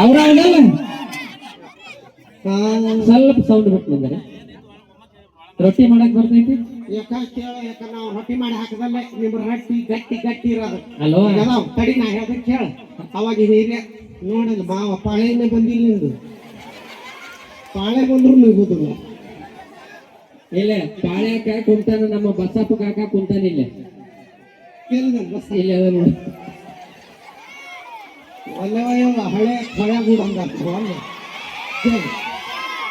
ಅವ್ರ ಸ್ವಲ್ಪ ಸೌಂಡ್ ಬಿಟ್ಟು ಬಂದರೆ ರೊಟ್ಟಿ ಮಾಡಕ್ ಬರ್ತೈತಿ? ಯಾಕ ಕೇಳ ಯಾಕ ನಾವು ರೊಟ್ಟಿ ಮಾಡಿ ಹಾಕದಲ್ಲೇ ನಿಮ್ ರೊಟ್ಟಿ ಗಟ್ಟಿ ಗಟ್ಟಿ ಇರೋದು. ಅಲ್ವಾ ಈಗ ಅದಾವ್ ತಡಿ ನಾ ಹೇಳ್ದೆ ಕೇಳ. ಅವಾಗ ಹಿರಿಯ ನೋಡಲ್ಲ ಮಾವ ಪಾಳೆನೇ ಬಂದಿಲ್ಲ ನಿಮ್ದು ಪಾಳೆ ಬಂದ್ರು ನಿಗುದಿಲ್ಲ ಇಲ್ಲ ಪಾಳ್ಯಾಕ ಕುಂತಾನ ನಮ್ಮ ಬಸಪ್ಪ ಕಾಕ ಕುಂತಾನ ಇಲ್ಲ. ಬಸ್ ಇಲ್ಲ ನೋಡಿ. ಒಳ್ಳೆವ ಹಳೆ ಹಳೆ ಗೂಡು ಹಂಗ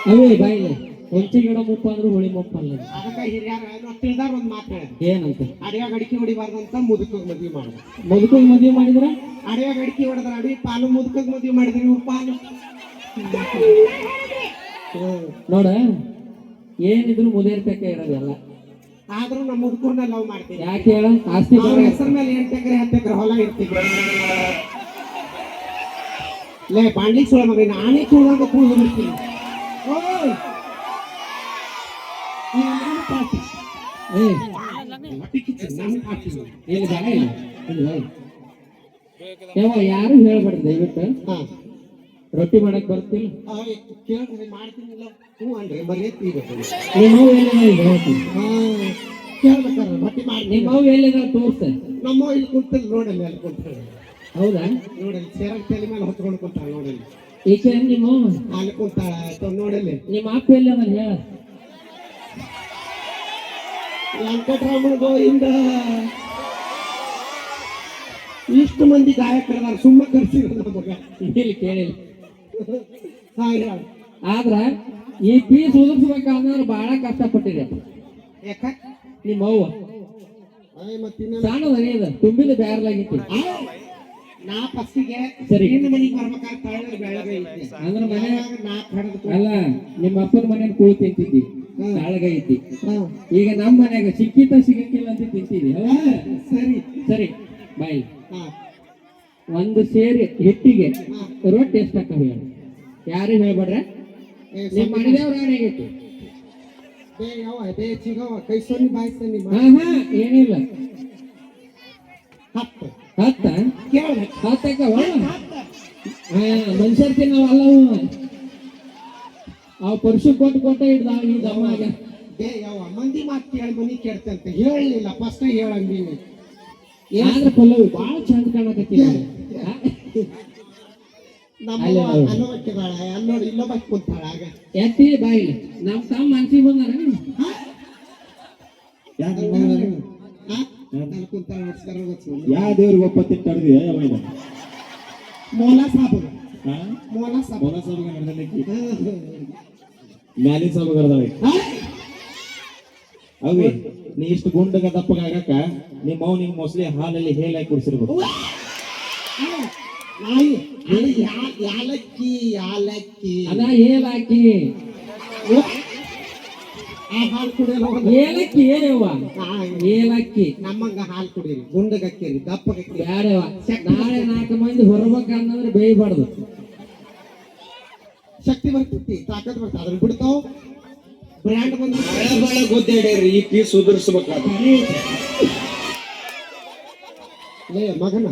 ಅವೇ ಬಾಯಿಲೆ ಹೊಂಚಿ ಗಿಡ ಮುಪ್ಪ ಅಂದ್ರೆ ಹುಳಿ ಮುಪ್ಪ ಅಲ್ಲ ಅದಕ್ಕೆ ಹಿರಿಯರ ತಿಳಿದಾರ ಒಂದು ಮಾತು ಹೇಳಿದ ಏನಂತ? ಅಡಿಯಾಗ ಅಡಿಕೆ ಹೊಡಿಬಾರ್ದಂತ ಮುದುಕಗ್ ಮದ್ವಿ ಮಾಡಿದ ಮದುಕಲ್ ಮದುವೆ ಮಾಡಿದ್ರ? ಅಡಿಯಾಗ ಅಡಿಕೆ ಹೊಡೆದ್ರ ಅಡಿ ಪಾಲು ಮುದುಕಗ್ ಮದ್ವಿ ಮಾಡಿದ್ರಿ ಇವ್ರ ಪಾಲು. ನೋಡ ಏನಿದ್ರು ಮುದೇರ್ತಕ್ಕ ಇರೋದೆಲ್ಲ ಆದ್ರೂ ನಮ್ಮ ಮುದುಕರ್ನ ಲವ್ ಮಾಡ್ತೀವಿ ಯಾಕೆ ಹೇಳ? ಆಸ್ತಿ ಹೆಸರ ಮೇಲೆ ಎಂಟು ಎಕರೆ ಹತ್ತು ಎಕರೆ ಹೊಲ ಇರ್ತಿದ್ರು. ಲೇ ಬಾಂಡ್ಲಿ ಸುಳ ಮಗ ನಾನೇ ಸುಳ್ದಂಗ ಕೂಳು ಬಿಡ್ತೀನಿ ಯಾರು ಹೇಳ್ಬೇಡ್ರಿ ದಯವಿಟ್ಟು? ಹಾ. ರೊಟ್ಟಿ ಮಾಡಕ್ ಬರ್ತಿಲ್ಲ ಕೇಳ್ರಿ ಮಾಡ್ತೀನಿಲ್ಲ. ಹ್ಞೂ ಅನ್ರಿ ನಿಮ್ಮ ಹೇಳ್ತೀನಿ ಹಾ ಕೇಳ್ಬೇಕಾರ ರೊಟ್ಟಿ ಮಾಡಿ. ನಿಮ್ಮ ಎಲ್ಲಿದ ತೋರ್ಸ. ನಮ್ಮ ಇಲ್ಲಿ ಕುಂತಲ್ಲಿ ನೋಡಲ್ಲ ಅಲ್ಲಿ ಹೌದಾ? ನೋಡಲ್ಲಿ ಸೇರಾಗ ತಲೆ ಮೇಲೆ ಹೊತ್ಕೊಂಡು ಕುಂತಾಳ ನೋಡಲ್ಲಿ. ಈಕೆ ನಿಮ್ಮ? ಅಲ್ಲಿ ಕುಂತಾಳ ಆಯ್ತು ನೋಡಲ್ಲಿ. ನಿಮ್ಮ ಅಪ್ಪ ಎಲ್ಲಿ ಅದ ಹೇಳ. ವೆಂಕಟರಾಮನ ಗೋವಿಂದ. ಇಷ್ಟು ಮಂದಿ ಗಾಯಕರದಾರ ಸುಮ್ಮ ಕರ್ಸಿರೋ ನಮಗ ಇಲ್ಲಿ ಕೇಳಿಲ್ಲ ಹಾ ಹೇಳ. ಆದ್ರ ಈ ಪೀಸ್ ಉದುರ್ಸ್ಬೇಕಾದ್ರೆ ಬಹಳ ಕಷ್ಟಪಟ್ಟಿದೆ. ಯಾಕ? ನಿಮ್ಮ ಅವ್ವ. ಸಣ್ಣದ ತುಂಬಿದ ಬ್ಯಾರ್ಲಾಗಿತ್ತು ನಾ ಫಸ್ಟಿಗೆ ಸರಿ. ನಿನ್ನ ಮನೆಗೆ ಬರ್ಬೇಕಾದ್ರೆ ತಳ್ಳ ಬೆಳಗ್ಗೆ ಇದ್ದೆ ಅಂದ್ರೆ ಮನೆ ನಾಲ್ಕು ಹಡದು ಅಲ್ಲ ನಿಮ್ಮ ಅಪ್ಪನ ಮನೇಲಿ ಕೂಳು ತಿಂತಿದ್ದಿ ತಾಳಗ ಐತಿ ಈಗ ನಮ್ಮ ಮನ್ಯಾಗ ಸಿಕ್ಕಿತ ಸಿಗಕ್ಕಿಲ್ಲ ಅಂತ ತಿಂತಿದ್ದಿ ಸರಿ. ಸರಿ ಬಾಯ್. ಹಾ. ಒಂದು ಸೇರಿ ಹಿಟ್ಟಿಗೆ ರೊಟ್ಟಿ ರೊಟ್ಟಿ ಎಷ್ಟಾಕವ ಹೇಳಿ? ಯಾರು ಹೇಳ್ಬೇಡ್ರೆ? ಏ, ನಿಮ್ಮ ಮನೆದೇವ್ರ ಆಗೈತಿ ಬೇ ಯಾವ ಬೇ ಚಿಗವ ಕೈ ಸೊನ್ನಿ ಬಾಯಿ ಸೊನ್ನಿ ಹಾ ಹಾ ಏನಿಲ್ಲ. ಹತ್ತು. ಹತ್ತ ಕೇಳ ಹತ್ತಕ್ಕವ ಮನುಷ್ಯರ್ ತಿನ್ನವಲ್ಲವು ಅವ್ ಪರ್ಸು ಕೊಟ್ಟು ಕೊಟ್ಟ ಹಿಡ್ದ ಈ ಏ ಯಾವ ಮಂದಿ ಮಾತು ಕೇಳಿ ಮನಿ ಕೇಳ್ತಂತ? ಹೇಳಲಿಲ್ಲ ಫಸ್ಟ್ ಹೇಳಂಗ ನೀನು. ಆದ್ರ ಪಲ್ಲವಿ ಬಹಳ ಚಂದ ಕಾಣಕತ್ತಿ ನಮ್ಮ ಅಲ್ಲೇ. ನಾವು. ಅಲ್ಲೋಕ್ಕಿದಾಳ ನೋಡಿ ಇಲ್ಲೊಬ್ಬ ಕುಂತಾಳ ಆಗ. ಎತ್ತಿ ಬಾಯಿ. ನಮ್ ತಮ್ಮ ಮನ್ಸಿಗೆ ಬಂದಾರ. ಹಾ? ಅಲ್ಲಿ. ಯಾವ ದೇವ್ರಿಗೆ ಒಪ್ಪತ್ತಿ ತಡೆದಿ ಅವಾಗ ಮೋಲ ಸಾಬು. ಹಾ? ಮೋಲ ಸಾಬು. ಮೊಲ ಸಭೆಗೆ ನಡೆದಕ್ಕೆ ಹಾ, ಮ್ಯಾಲಿನ ಸಭೆಗೆ ನಡೆದವೆ ಅವಿ ನೀ ಇಷ್ಟು ಗುಂಡಗ ದಪ್ಪಗ ಆಗಕ್ಕ ನಿಮ್ಮ ಅವ್ ನಿಂಗೆ ಮೊಸಲಿ ಹಾಲಲ್ಲಿ ಹೇಲಾಗಿ ಕುಡಿಸಿರ್ಬೇಕು. ಯಾ- ಯಾಲಕ್ಕಿ ಯಾಲಕ್ಕಿ. ಏಲಾಕಿ ಆ ಹಾಲು ಕುಡಿಯಲ್ಲ. ಏಲಕ್ಕಿ ಏನವ್ವ? ಹಾ, ಏಲಕ್ಕಿ. ನಮ್ಮಂಗ ಹಾಲು ಕುಡೀರಿ. ದಪ್ಪ ದಪ್ಪಗಕ್ಕಿರಿ ಬ್ಯಾಡವ ನಾಳೆ ನಾಲ್ಕು ಮಂದಿ ಹೊರಬೇಕಂದ್ರೆ ಬೇಯಬಾರ್ದು. ಶಕ್ತಿ ಬರ್ತೈತಿ ತಾಕತ್ ಬರ್ತದೆ ಅದ್ರ ಬಿಡ್ತಾವ. ಬ್ರ್ಯಾಂಡ್ ಬಂದು ಗುದ್ದಾಡ್ಯಾರಿ ಈ ಪೀಸ್ ಉದುರಿಸ್ಬೇಕಾದ್ರೆ ಲೇ ಮಗನ.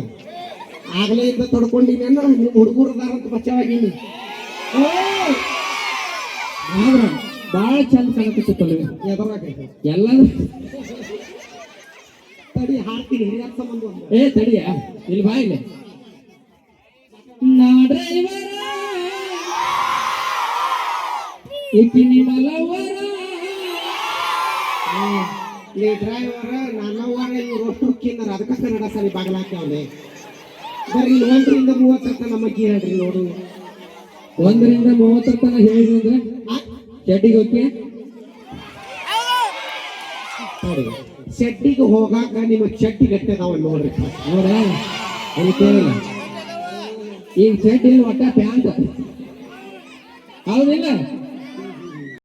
ಆಗಲೇ ಇದ್ದ ತೊಡ್ಕೊಂಡಿನಿ ಅಂದ್ರೆ ನಿಮ್ಮ ಹುಡುಗರು ಅಂತ ಓ! ಆದ್ರ ಬಾಳ ಚಂದ ಕಾಣಕತ್ತಿ ಪಲ್ಲವಿ ಎದುರಾಗೈತೆ ಎಲ್ಲ ತಡಿ ಹಾಕ್ತೀನಿ ಹಿರಿಯರ ಸಂಬಂಧ ಒಂದು ಏ ತಡಿಯ? ಇಲ್ಲಿ ಬಾ ಇಲ್ಲಿ. ನಾ ಡ್ರೈವರ ಈಕಿ ನನ್ನವರ ಇವ್ರು ಕಿನ್ನರ. ಅದಕ್ಕೆ ಕನ್ನಡ ಸರಿ ಬಾಗಲಾಕ್ಯಾವನೆ ಬರೀ ಒಂದರಿಂದ ಮೂವತ್ತರ ತನಕ ನಮಗೆ ಹೇಳ್ರಿ ನೋಡು. ಒಂದರಿಂದ ಮೂವತ್ತರ ತನಕ ಹೇಳಿದ್ರೆ ಆ? ಚಡ್ಡಿಗೆ ಹೋಗಿ ಶೆಡ್ಡಿಗೆ ಹೋಗಾಕ ನಿಮ್ಮ ಚಡ್ಡಿ ಗಟ್ಟೆ ನಾವು ನೋಡ್ರಿ ನೋಡ ಅಲ್ಲಿ ಕೇಳಿಲ್ಲ ಈಗ ಚಡ್ಡಿ ಒಟ್ಟ ಪ್ಯಾಂಟ್ ಹೌದಿಲ್ಲ